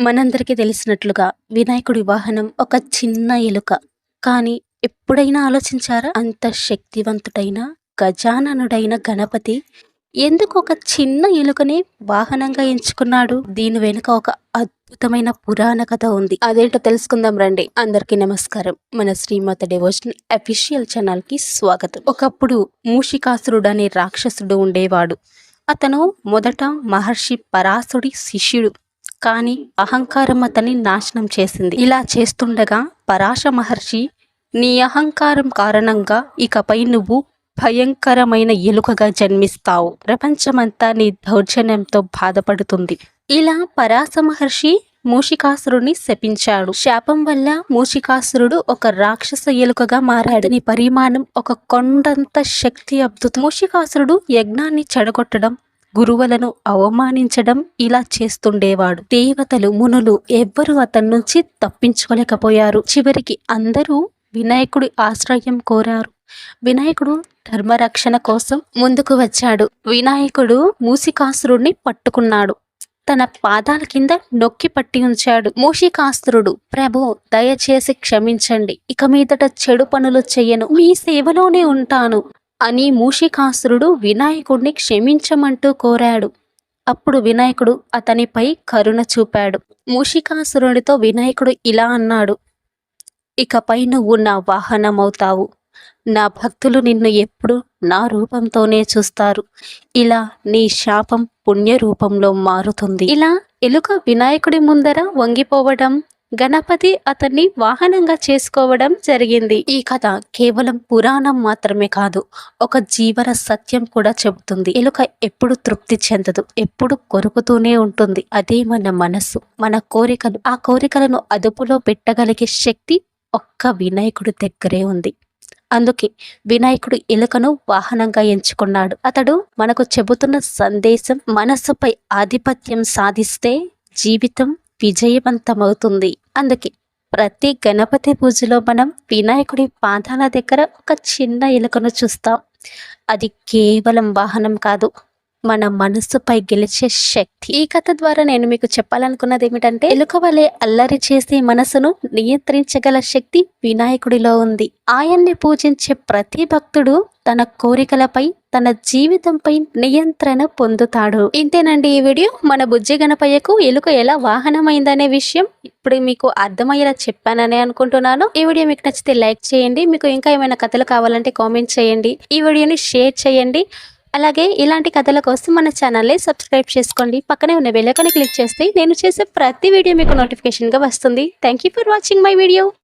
మనందరికీ తెలిసినట్లుగా వినాయకుడి వాహనం ఒక చిన్న ఎలుక. కానీ ఎప్పుడైనా ఆలోచించారా? అంత శక్తివంతుడైన గజాననుడైన గణపతి ఎందుకు ఒక చిన్న ఎలుకని వాహనంగా ఎంచుకున్నాడు? దీని వెనుక ఒక అద్భుతమైన పురాణ కథ ఉంది. అదేంటో తెలుసుకుందాం రండి. అందరికీ నమస్కారం. మన శ్రీమాత డివోషన్ అఫీషియల్ ఛానల్కి స్వాగతం. ఒకప్పుడు మూషికాసురుడు అనే రాక్షసుడు ఉండేవాడు. అతను మొదట మహర్షి పరాసుడి శిష్యుడు. కానీ అహంకారం అతన్ని నాశనం చేసింది. ఇలా చేస్తుండగా పరాశ మహర్షి నీ అహంకారం కారణంగా ఇకపై నువ్వు భయంకరమైన ఎలుకగా జన్మిస్తావు. ప్రపంచమంతా నీ దౌర్జన్యంతో బాధపడుతుంది ఇలా పరాశ మహర్షి మూషికాసురుని శపించాడు. శాపం వల్ల మూషికాసురుడు ఒక రాక్షస ఎలుకగా మారాడు. నీ పరిమాణం ఒక కొండంత శక్తి అబ్దుతు మూషికాసురుడు యజ్ఞాన్ని చెడగొట్టడం గురువులను అవమానించడం ఇలా చేస్తుండేవాడు. దేవతలు మునులు ఎవ్వరూ అతని నుంచి తప్పించుకోలేకపోయారు. చివరికి అందరూ వినాయకుడి ఆశ్రయం కోరారు. వినాయకుడు ధర్మరక్షణ కోసం ముందుకు వచ్చాడు. వినాయకుడు మూసికాసురుడిని పట్టుకున్నాడు. తన పాదాల కింద నొక్కి పట్టి ఉంచాడు. మూషికాస్త్రుడు ప్రభు దయచేసి క్షమించండి. ఇక మీదట చెడు పనులు చెయ్యను. మీ సేవలోనే ఉంటాను. అని మూషికాసురుడు వినాయకుడిని క్షమించమంటూ కోరాడు. అప్పుడు వినాయకుడు అతనిపై కరుణ చూపాడు. మూషికాసురుడితో వినాయకుడు ఇలా అన్నాడు. ఇకపై నువ్వు నా వాహనమవుతావు. నా భక్తులు నిన్ను ఎప్పుడు నా రూపంతోనే చూస్తారు. ఇలా నీ శాపం పుణ్య రూపంలో మారుతుంది. ఇలా ఎలుక వినాయకుడి ముందర వంగిపోవడం గణపతి అతన్ని వాహనంగా చేసుకోవడం జరిగింది. ఈ కథ కేవలం పురాణం మాత్రమే కాదు ఒక జీవన సత్యం కూడా చెబుతుంది. ఎలుక ఎప్పుడు తృప్తి చెందదు ఎప్పుడు కొరుకుతూనే ఉంటుంది. అదే మన మనస్సు మన కోరికలు. ఆ కోరికలను అదుపులో పెట్టగలిగే శక్తి ఒక్క వినాయకుడి దగ్గరే ఉంది. అందుకే వినాయకుడు ఎలుకను వాహనంగా ఎంచుకున్నాడు. అతడు మనకు చెబుతున్న సందేశం మనస్సుపై ఆధిపత్యం సాధిస్తే జీవితం విజయవంతమవుతుంది. అందుకే ప్రతి గణపతి పూజలో మనం వినాయకుడి పాదాల దగ్గర ఒక చిన్న ఎలుకను చూస్తాం. అది కేవలం వాహనం కాదు మన మనస్సుపై గెలిచే శక్తి. ఈ కథ ద్వారా నేను మీకు చెప్పాలనుకున్నది ఏమిటంటే ఎలుకవలే అల్లరి చేసే మనసును నియంత్రించగల శక్తి వినాయకుడిలో ఉంది. ఆయన్ని పూజించే ప్రతి భక్తుడు తన కోరికలపై తన జీవితంపై నియంత్రణ పొందుతాడు. ఇంతేనండి ఈ వీడియో. మన బుజ్జి గణపయ్యకు ఎలుక ఎలా వాహనమైందనే విషయం ఇప్పుడు మీకు అర్థమయ్యేలా చెప్పానని అనుకుంటున్నాను. ఈ వీడియో మీకు నచ్చితే లైక్ చేయండి. మీకు ఇంకా ఏమైనా కథలు కావాలంటే కామెంట్ చేయండి. ఈ వీడియోని షేర్ చేయండి. అలాగే ఇలాంటి కథల కోసం మన ఛానల్ని సబ్స్క్రైబ్ చేసుకోండి. పక్కనే ఉన్న బెల్లైకాన్ని క్లిక్ చేస్తే నేను చేసే ప్రతి వీడియో మీకు నోటిఫికేషన్గా వస్తుంది. Thank for watching my video